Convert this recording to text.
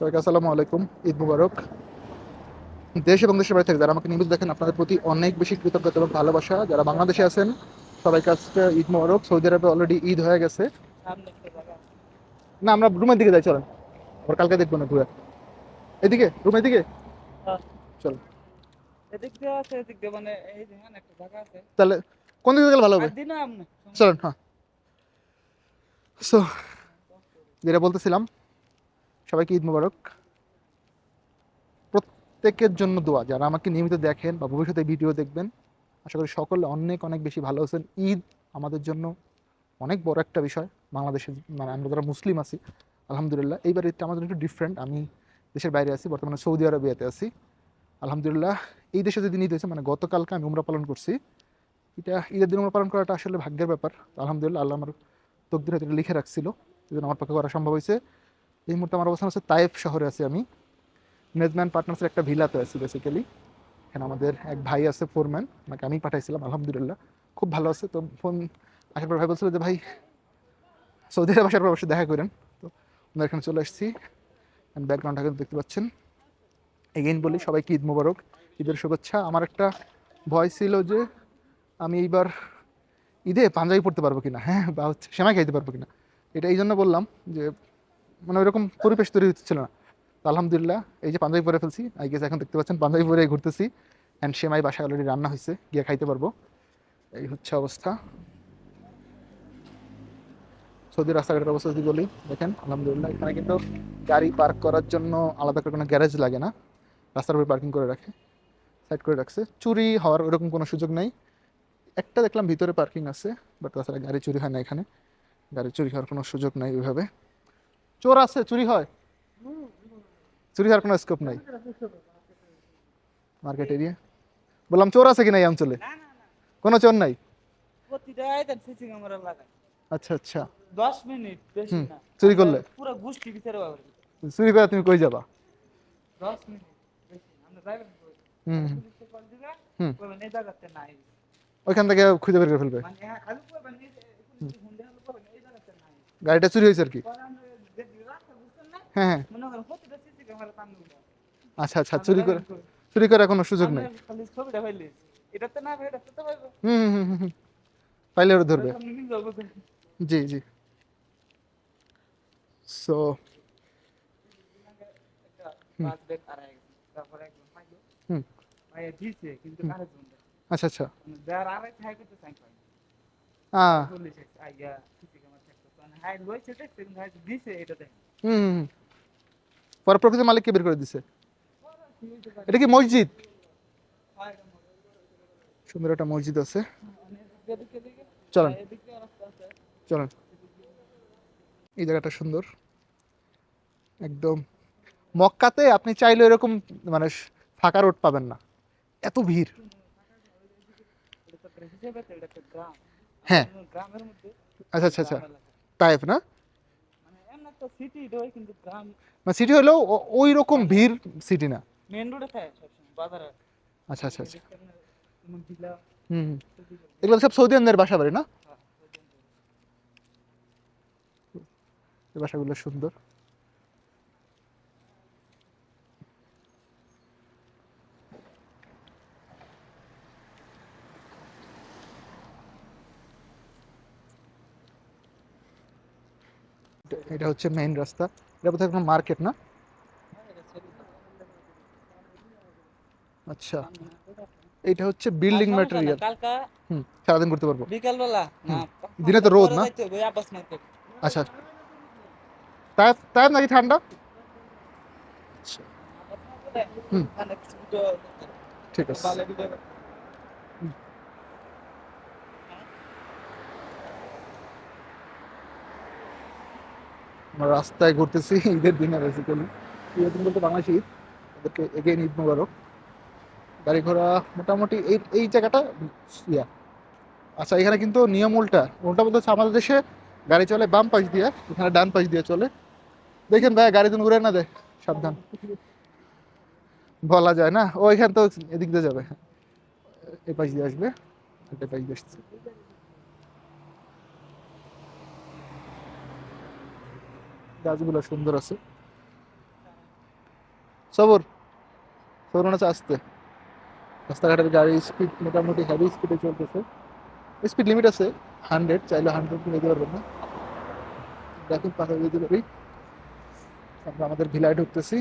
সবাইকে আসসালামু আলাইকুম ঈদ মুবারক। দেশ এবং দেশের বাইরে থেকে যারা আমাকে নিউজ দেখেন আপনাদের প্রতি অনেক বেশি কৃতজ্ঞতা এবং ভালোবাসা। যারা বাংলাদেশে আছেন সবাইকে আজকে ঈদ মুবারক। সৌদি আরবে অলরেডি ঈদ হয়ে গেছে। না আমরা রুমের দিকে যাই চলেন। আবার কালকে দেখব না ঘুরে। এদিকে রুমের দিকে। চল। তাহলে কোন দিকে গেলে ভালো হবে? চলেন হ্যাঁ। সো যেটা বলতেছিলাম সবাইকে ঈদ মুবারক। প্রত্যেকের জন্য দোয়া। যারা আমাকে নিয়মিত দেখেন বা ভবিষ্যতে ভিডিও দেখবেন, আশা করি সকলে অনেক অনেক বেশি ভালো আছেন। ঈদ আমাদের জন্য অনেক বড় একটা বিষয়। বাংলাদেশের মানে আমরা যারা মুসলিম আছি, আলহামদুলিল্লাহ। এইবার ঈদটা আমাদের একটু ডিফারেন্ট আমি দেশের বাইরে আছি, বর্তমানে সৌদি আরবিয়াতে আছি। আলহামদুলিল্লাহ, এই দেশে যেদিন ঈদ হয়েছে মানে গতকালকে আমি উমরা পালন করছি। এটা ঈদের দিন উমরা পালন করাটা আসলে ভাগ্যের ব্যাপার। আলহামদুলিল্লাহ, আল্লাহ আমার তকদির হয়তো লিখে রাখছিল। জন্য আমার পক্ষে করা সম্ভব হয়েছে। এই মুহূর্তে আমার অবস্থান হচ্ছে তাইফ শহরে আছি আমি। নেজম্যান পার্টনার্সের একটা ভিলাতে আছি বেসিক্যালি এখানে আমাদের এক ভাই আছে ফোরম্যান ওনাকে আমি পাঠাইছিলাম, আলহামদুলিল্লাহ। খুব ভালো আছে, তো ফোন, আসার পর ভাই বলছিল যে, ভাই সৌদি আরব আসার পর অবশ্যই দেখা করেন। তো ওনার এখানে চলে আসছি। ব্যাকগ্রাউন্ডটা কিন্তু দেখতে পাচ্ছেন। এগেইন বলি, সবাইকে ঈদ মোবারক, ঈদের শুভেচ্ছা। আমার একটা ভয় ছিল যে, আমি এইবার ঈদে পাঞ্জাবি পড়তে পারব কিনা হ্যাঁ বা হচ্ছে সেমাই খাইতে পারব কিনা। এটা এই জন্য বললাম যে মানে ওইরকম পরিবেশ তৈরি হচ্ছিল না। তো আলহামদুলিল্লাহ, এই যে পাঞ্জাবি পরে ফেলছি আই গেস এখন দেখতে পাচ্ছেন পাঞ্জাবি পরে ঘুরতেছি অ্যান্ড সেমাই বাসায় অলরেডি রান্না হয়েছে গিয়ে খাইতে পারব। এই হচ্ছে অবস্থা। সৌদি রাস্তাঘাটের অবস্থা যদি বলি, দেখেন, আলহামদুলিল্লাহ, এখানে কিন্তু গাড়ি পার্ক করার জন্য আলাদা করে কোনো গ্যারেজ লাগে না। রাস্তার উপরে পার্কিং করে রাখে সাইড করে রাখছে। চুরি হওয়ার ওরকম কোনো সুযোগ নেই। একটা দেখলাম ভিতরে পার্কিং আছে বাট তাছাড়া গাড়ি চুরি হয় না এখানে। গাড়ি চুরি হওয়ার কোনো সুযোগ নাই ওইভাবে। চোর আছে চুরি হয়? চুরি হওয়ার কোনো স্কোপ নাই? মার্কেট এরিয়া বললাম চোর আছে কি নাই অঞ্চলে? কোনো চোর নাই? আচ্ছা আচ্ছা। দশ মিনিট চুরি করলে? পুরো গোষ্ঠী ভিতরে চুরি করে তুমি কই যাবা? দশ মিনিট? হুম ওইখান থেকে খুঁজে বের করে ফেলবে। মানে হ্যাঁ গাড়িটা চুরি হয়েছে আর কি পরে আমরা যে রাস্তা বুঝছেন না হ্যাঁ হ্যাঁ। আচ্ছা আচ্ছা চুরি করে চুরি করার কোনো সুযোগ নেই। পাইলে হুম হুম হুম ওরা ধরবে। জি জি। সো আচ্ছা আচ্ছা। মানে হ্যাঁ হুম। পরে প্রকৃত মালিককে বের করে দিছে। এটা কি মসজিদ? সুন্দর একটা মসজিদ আছে। চলেন। চলেন। এই জায়গাটা সুন্দর। একদম। মক্কাতে আপনি চাইলে এরকম মানে ফাঁকা রোড পাবেন না। এত ভিড়। হ্যাঁ। আচ্ছা আচ্ছা আচ্ছা। টাইপ না? একটা সিটি কিন্তু গ্রাম মানে সিটি হলেও ওই রকম ভিড় সিটি না। মেন রোডে থাকে বাজারে। আচ্ছা আচ্ছা আচ্ছা। হুম। এগুলো সব সৌদি সৌদিয়ানদের বাসা বাড়ি না বাসাগুলো সুন্দর। এটা- হচ্ছে মেইন রাস্তা। এটা বোধহয় কোনো মার্কেট না? আচ্ছা। এটা হচ্ছে বিল্ডিং ম্যাটেরিয়াল হুম সারাদিন করতে পারব। বিকাল বেলা না দিনে তো রোদ না? আচ্ছা। তাই তাই নাকি ঠান্ডা? হুম। ঠিক আছে। আমরা রাস্তায় ঘুরতেছি, ঈদের দিনে বেসিক্যালি ঈদের দিন বলতে বাংলাদেশ ঈদ। ওদেরকে এগেইন ঈদ মুবারক। গাড়ি ঘোড়া মোটামুটি এই এই জায়গাটা ইয়া। আচ্ছা এখানে কিন্তু নিয়ম উল্টা। উল্টা বলতে হচ্ছে আমাদের দেশে গাড়ি চলে বাম পাশ দিয়ে, এখানে ডান পাশ দিয়ে চলে। দেখেন ভাই, গাড়ি তুমি ঘুরে না দে, সাবধান। বলা যায় না। ও এখান তো এদিক দিয়ে যাবে। এ পাশ দিয়ে আসবে এটা পাশ দিয়ে আসছে। গাছগুলো সুন্দর আছে। সবর সবর মনে আসতে। রাস্তাঘাটের গাড়ি স্পিড মোটামুটি হেভি স্পিডে চলতেছে। স্পিড লিমিট আছে হান্ড্রেড চাইলে হান্ড্রেড নিয়ে পারবেন না। দেখুন পাশে যেতে আমরা আমাদের ভিলায় ঢুকতেছি।